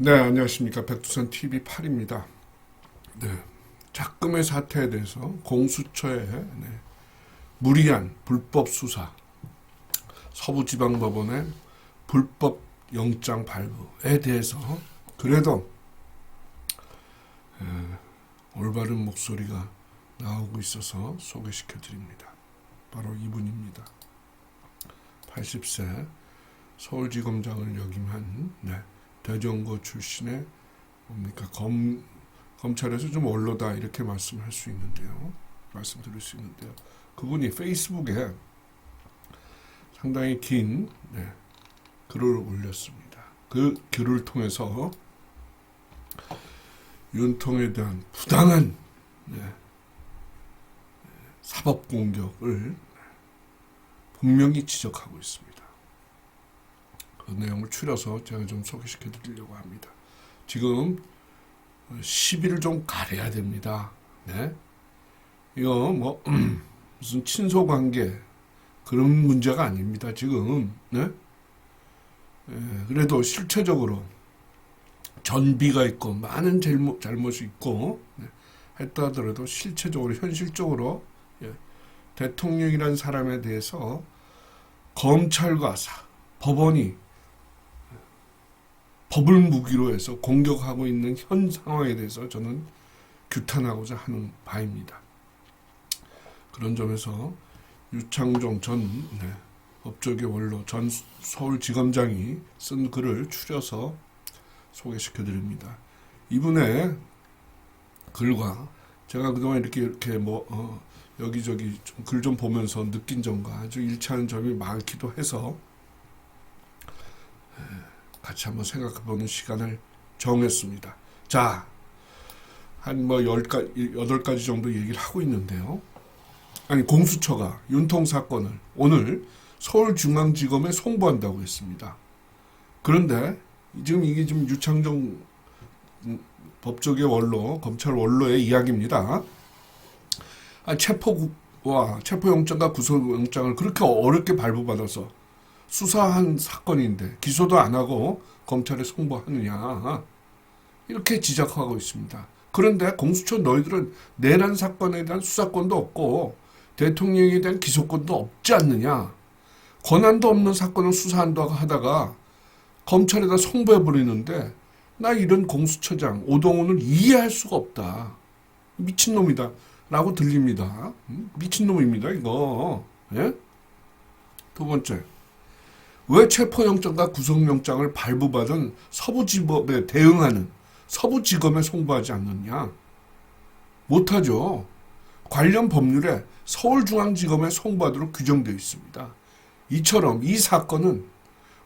네, 안녕하십니까. 백두산 TV 8입니다. 네. 작금의 사태에 대해서 공수처의 네, 무리한 불법 수사, 서부지방법원의 불법 영장 발부에 대해서 그래도 에, 올바른 목소리가 나오고 있어서 소개시켜 드립니다. 바로 이분입니다. 80세 서울지검장을 역임한 네, 대전고 출신의 뭡니까 검 검찰에서 좀 원로다 이렇게 말씀할 수 있는데요. 말씀드릴 수 있는데요. 그분이 페이스북에 상당히 긴 네, 글을 올렸습니다. 그 글을 통해서 윤통에 대한 부당한 네, 사법 공격을 분명히 지적하고 있습니다. 그 내용을 추려서 제가 좀 소개시켜 드리려고 합니다. 지금 시비를 좀 가려야 됩니다. 네. 이거 뭐 무슨 친소 관계 그런 문제가 아닙니다. 지금 네. 예, 그래도 실체적으로 전비가 있고 많은 잘못 잘못이 있고 네. 했다 하더라도 실체적으로 현실적으로 예, 대통령이라는 사람에 대해서 검찰과 사, 법원이 법을 무기로 해서 공격하고 있는 현 상황에 대해서 저는 규탄하고자 하는 바입니다. 그런 점에서 유창종 전 네, 법조계 원로 전 서울지검장이 쓴 글을 추려서 소개시켜 드립니다. 이분의 글과 제가 그동안 이렇게 이렇게 뭐 어, 여기저기 글 좀 보면서 느낀 점과 아주 일치하는 점이 많기도 해서 같이 한번 생각해 보는 시간을 정했습니다. 자, 한뭐열가 여덟 가지 정도 얘기를 하고 있는데요. 아니 공수처가 윤통 사건을 오늘 서울중앙지검에 송부한다고 했습니다. 그런데 지금 이게 지금 유창정 음, 법조계 원로, 검찰 원로의 이야기입니다. 아, 체포와 체포영장과 구속영장을 그렇게 어렵게 발부받아서 수사한 사건인데 기소도 안 하고 검찰에 송부하느냐. 이렇게 지적하고 있습니다. 그런데 공수처 너희들은 내란 사건에 대한 수사권도 없고 대통령에 대한 기소권도 없지 않느냐. 권한도 없는 사건을 수사한다고 하다가 검찰에다 송부해 버리는데 나 이런 공수처장 오동훈을 이해할 수가 없다. 미친놈이다. 라고 들립니다. 음, 미친놈입니다 이거. 예? 두 번째 왜 체포영장과 구속영장을 발부받은 서부지법에 대응하는 서부지검에 송부하지 않느냐? 못하죠. 관련 법률에 서울중앙지검에 송부하도록 규정되어 있습니다. 이처럼 이 사건은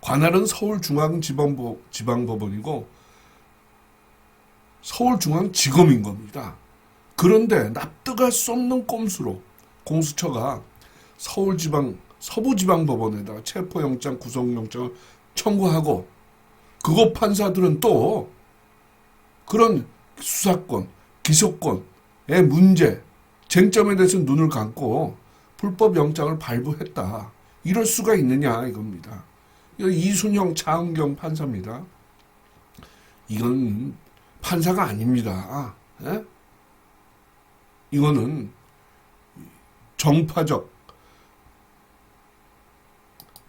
관할은 서울중앙지방법원이고 서울중앙지검인 겁니다. 그런데 납득할 수 없는 꼼수로 공수처가 서울지방 서부지방법원에다가 체포영장, 구속영장을 청구하고 그거 판사들은 또 그런 수사권, 기소권의 문제, 쟁점에 대해서 눈을 감고 불법 영장을 발부했다. 이럴 수가 있느냐 이겁니다. 이순영 차은경 판사입니다. 이건 판사가 아닙니다. 예? 이거는 정파적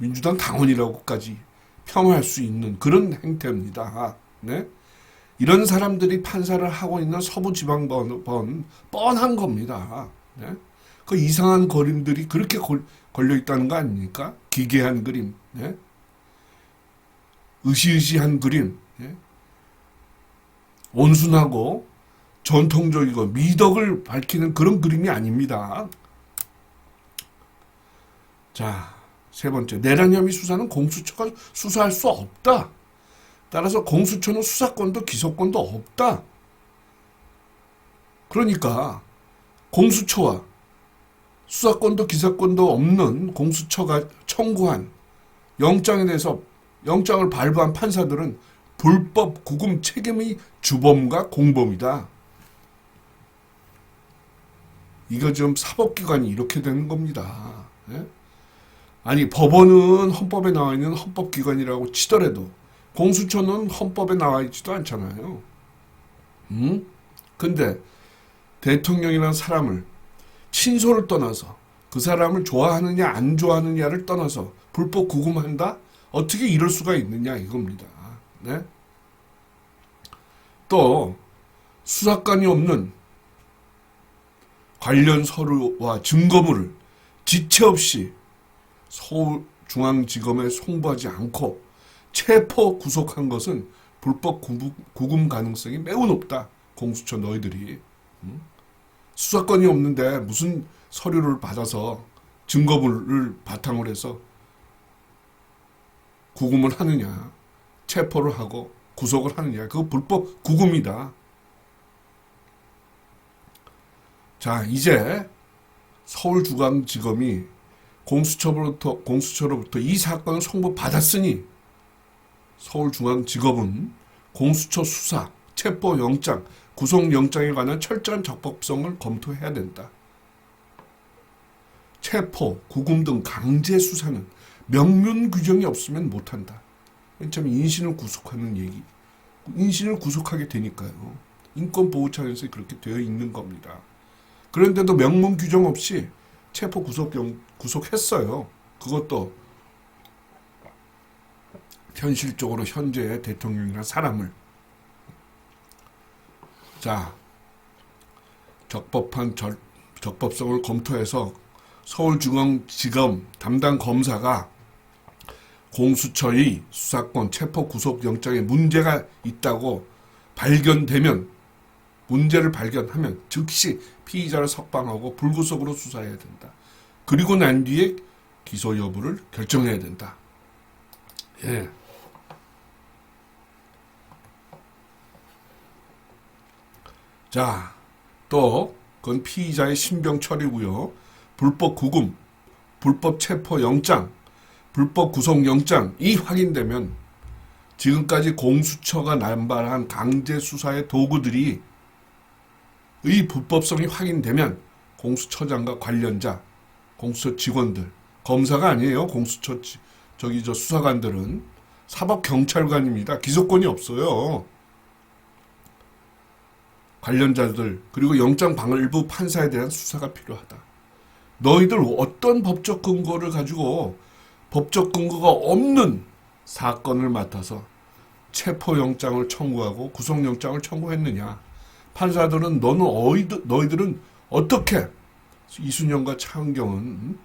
민주당 당원이라고까지 평할 수 있는 그런 행태입니다. 네? 이런 사람들이 판사를 하고 있는 서부 지방법원 뻔한 겁니다. 네? 그 이상한 그림들이 그렇게 걸려 있다는 거 아닙니까? 기괴한 그림, 네? 으시으시한 그림, 네? 온순하고 전통적이고 미덕을 밝히는 그런 그림이 아닙니다. 자, 세 번째, 내란 혐의 수사는 공수처가 수사할 수 없다. 따라서 공수처는 수사권도 기소권도 없다. 그러니까 공수처와 수사권도 기소권도 없는 공수처가 청구한 영장에 대해서 영장을 발부한 판사들은 불법 구금 책임의 주범과 공범이다. 이거 좀 사법기관이 이렇게 되는 겁니다. 예? 아니 법원은 헌법에 나와 있는 헌법기관이라고 치더라도 공수처는 헌법에 나와 있지도 않잖아요. 음? 근데 대통령이라는 사람을 친소를 떠나서 그 사람을 좋아하느냐 안 좋아하느냐를 떠나서 불법 구금한다? 어떻게 이럴 수가 있느냐 이겁니다. 네? 또 수사관이 없는 관련 서류와 증거물을 지체 없이 서울중앙지검에 송부하지 않고 체포 구속한 것은 불법 구금- 가능성이 매우 높다. 공수처 너희들이 음? 수사권이 없는데 무슨 서류를 받아서 증거물을 바탕으로 해서 구금을 하느냐, 체포를 하고 구속을 하느냐, 그거 불법 구금이다. 자, 이제 서울중앙지검이 공수처로부터 공수처로부터 이 사건을 송부 받았으니 서울중앙지검은 공수처 수사, 체포 영장, 구속 영장에 관한 철저한 적법성을 검토해야 된다. 체포, 구금 등 강제 수사는 명문 규정이 없으면 못한다. 참 인신을 구속하는 얘기. 인신을 구속하게 되니까요. 인권보호청에서 그렇게 되어 있는 겁니다. 그런데도 명문 규정 없이 체포 구속 영, 구속했어요. 그것도 현실적으로 현재의 대통령이나 사람을 자 적법한 절, 적법성을 검토해서 서울중앙지검 담당 검사가 공수처의 수사권 체포 구속 영장에 문제가 있다고 발견되면 문제를 발견하면 즉시 피의자를 석방하고 불구속으로 수사해야 된다. 그리고 난 뒤에 기소 여부를 결정해야 된다. 예. 자, 또 그건 피의자의 신병 처리고요. 불법 구금, 불법 체포 영장, 불법 구속 영장이 확인되면 지금까지 공수처가 남발한 강제 수사의 도구들이 의 불법성이 확인되면 공수처장과 관련자, 공수처 직원들, 검사가 아니에요. 공수처 지- 저기 저 수사관들은 사법 경찰관입니다. 기소권이 없어요. 관련자들 그리고 영장 방일부 판사에 대한 수사가 필요하다. 너희들 어떤 법적 근거를 가지고 법적 근거가 없는 사건을 맡아서 체포 영장을 청구하고 구속 영장을 청구했느냐? 판사들은 너는 어이들, 너희들은 어떻게 이순영과 차은경은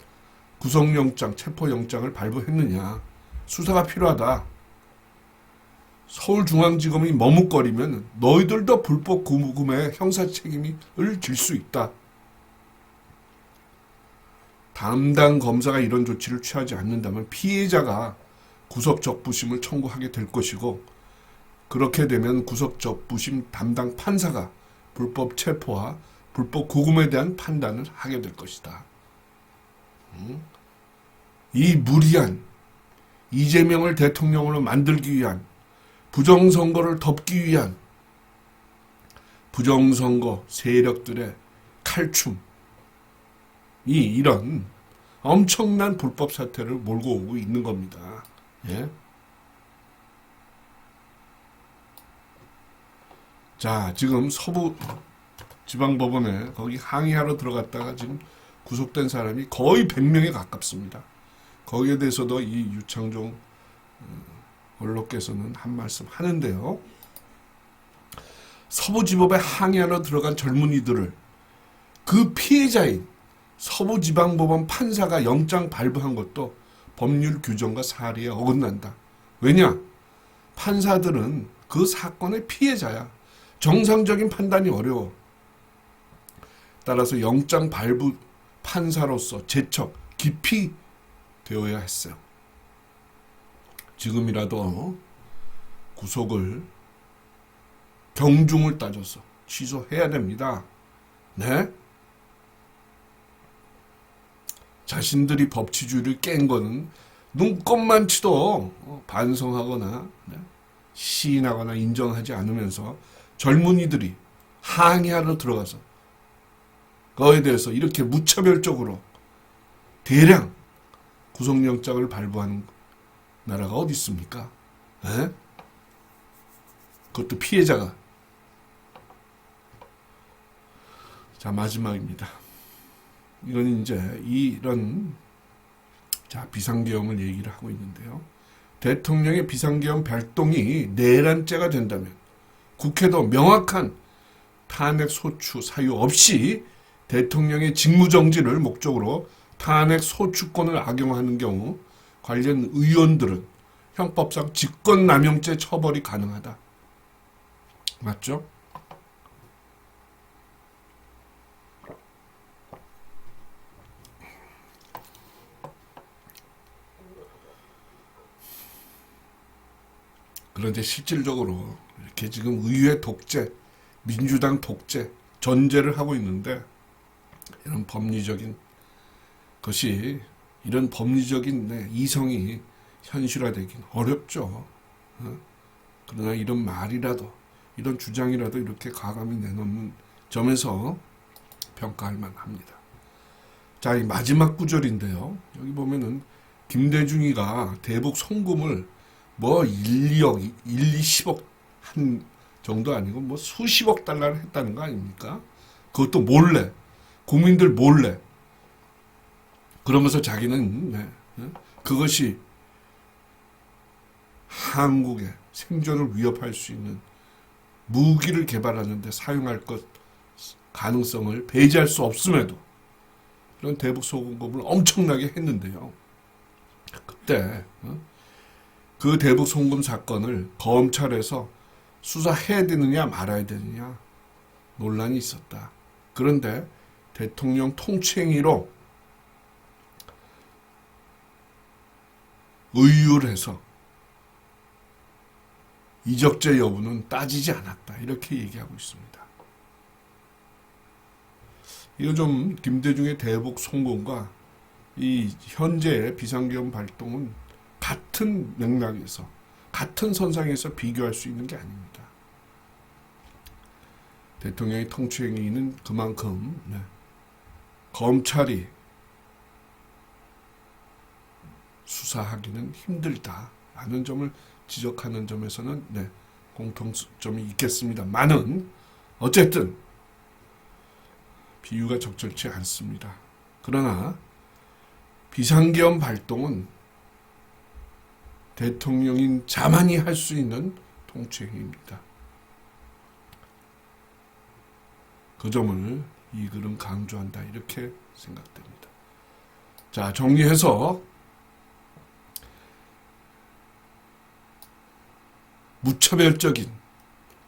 구속영장, 체포영장을 발부했느냐. 수사가 필요하다. 서울중앙지검이 머뭇거리면 너희들도 불법 구금의 형사 책임을 질 수 있다. 담당 검사가 이런 조치를 취하지 않는다면 피해자가 구속 적부심을 청구하게 될 것이고 그렇게 되면 구속 적부심 담당 판사가 불법 체포와 불법 구금에 대한 판단을 하게 될 것이다. 음? 이 무리한 이재명을 대통령으로 만들기 위한 부정선거를 덮기 위한 부정선거 세력들의 칼춤 이 이런 엄청난 불법 사태를 몰고 오고 있는 겁니다. 예? 자, 지금 서부 지방법원에 거기 항의하러 들어갔다가 지금 구속된 사람이 거의 100명에 가깝습니다. 거기에 대해서도 이 유창종 어, 원로께서는 한 말씀 하는데요. 서부지법에 항의하러 들어간 젊은이들을 그 피해자인 서부지방법원 판사가 영장 발부한 것도 법률 규정과 사리에 어긋난다. 왜냐? 판사들은 그 사건의 피해자야. 정상적인 판단이 어려워. 따라서 영장 발부 판사로서 제척 깊이 되어야 했어요. 지금이라도 구속을 경중을 따져서 취소해야 됩니다. 네? 자신들이 법치주의를 깬 거는 눈꼽만 치도 어, 반성하거나 네? 시인하거나 인정하지 않으면서 젊은이들이 항의하러 들어가서 그거에 대해서 이렇게 무차별적으로 대량 구속영장을 발부하는 나라가 어디 있습니까? 에? 그것도 피해자가. 자, 마지막입니다. 이건 이제 이런 자, 비상계엄을 얘기를 하고 있는데요. 대통령의 비상계엄 발동이 내란죄가 된다면 국회도 명확한 탄핵 소추 사유 없이 대통령의 직무정지를 목적으로 탄핵 소추권을 악용하는 경우 관련 의원들은 형법상 직권남용죄 처벌이 가능하다. 맞죠? 그런데 실질적으로 이렇게 지금 의회 독재, 민주당 독재, 전제를 하고 있는데 이런 법리적인 것이 이런 법리적인 네, 이성이 현실화되긴 어렵죠. 어? 그러나 이런 말이라도 이런 주장이라도 이렇게 과감히 내놓는 점에서 평가할 만합니다. 자, 이 마지막 구절인데요. 여기 보면은 김대중이가 대북 송금을 뭐 1, 2억, 1, 2, 10억 한 정도 아니고 뭐 수십억 달러를 했다는 거 아닙니까? 그것도 몰래, 국민들 몰래. 그러면서 자기는 네, 네, 그것이 한국의 생존을 위협할 수 있는 무기를 개발하는데 사용할 것 가능성을 배제할 수 없음에도 그런 대북 소금법을 엄청나게 했는데요. 그때 어? 그 대북 송금 사건을 검찰에서 수사해야 되느냐 말아야 되느냐 논란이 있었다. 그런데 대통령 통치행위로 의율해서 이적죄 여부는 따지지 않았다. 이렇게 얘기하고 있습니다. 이거 좀 김대중의 대북 송금과 이 현재의 비상계엄 발동은 같은 맥락에서 같은 선상에서 비교할 수 있는 게 아닙니다. 대통령의 통치행위는 그만큼 네, 검찰이 수사하기는 힘들다라는 점을 지적하는 점에서는 네, 공통점이 있겠습니다만은 어쨌든 비유가 적절치 않습니다. 그러나 비상계엄 발동은 대통령인 자만이 할 수 있는 통치행위입니다. 그 점을 이 글은 강조한다 이렇게 생각됩니다. 자 정리해서 무차별적인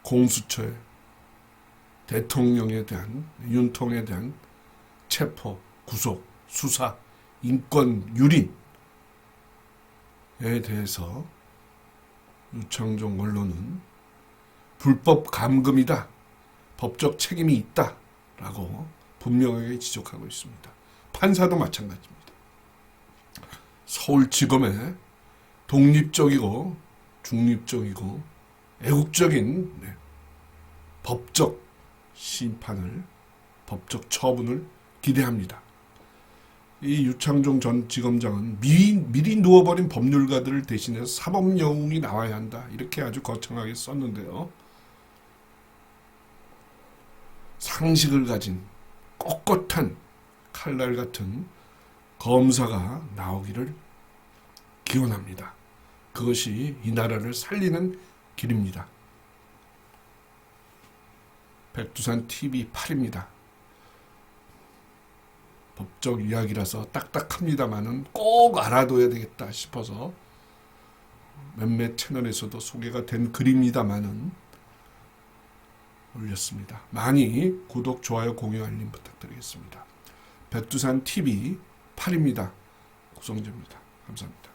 공수처의 대통령에 대한 윤통에 대한 체포, 구속, 수사, 인권 유린 에 대해서 유창종 언론은 불법 감금이다. 법적 책임이 있다 라고 분명하게 지적하고 있습니다. 판사도 마찬가지입니다. 서울지검의 독립적이고 중립적이고 애국적인 네, 법적 심판을 법적 처분을 기대합니다. 이 유창종 전 지검장은 미리, 미리 누워버린 법률가들을 대신해서 사법 영웅이 나와야 한다 이렇게 아주 거창하게 썼는데요. 상식을 가진 꼿꼿한 칼날 같은 검사가 나오기를 기원합니다. 그것이 이 나라를 살리는 길입니다. 백두산 TV 8입니다. 법적 이야기라서 딱딱합니다만은 꼭 알아둬야 되겠다 싶어서 몇몇 채널에서도 소개가 된 글입니다만은 올렸습니다. 많이 구독, 좋아요, 공유, 알림 부탁드리겠습니다. 백두산 TV 8입니다. 구성재입니다. 감사합니다.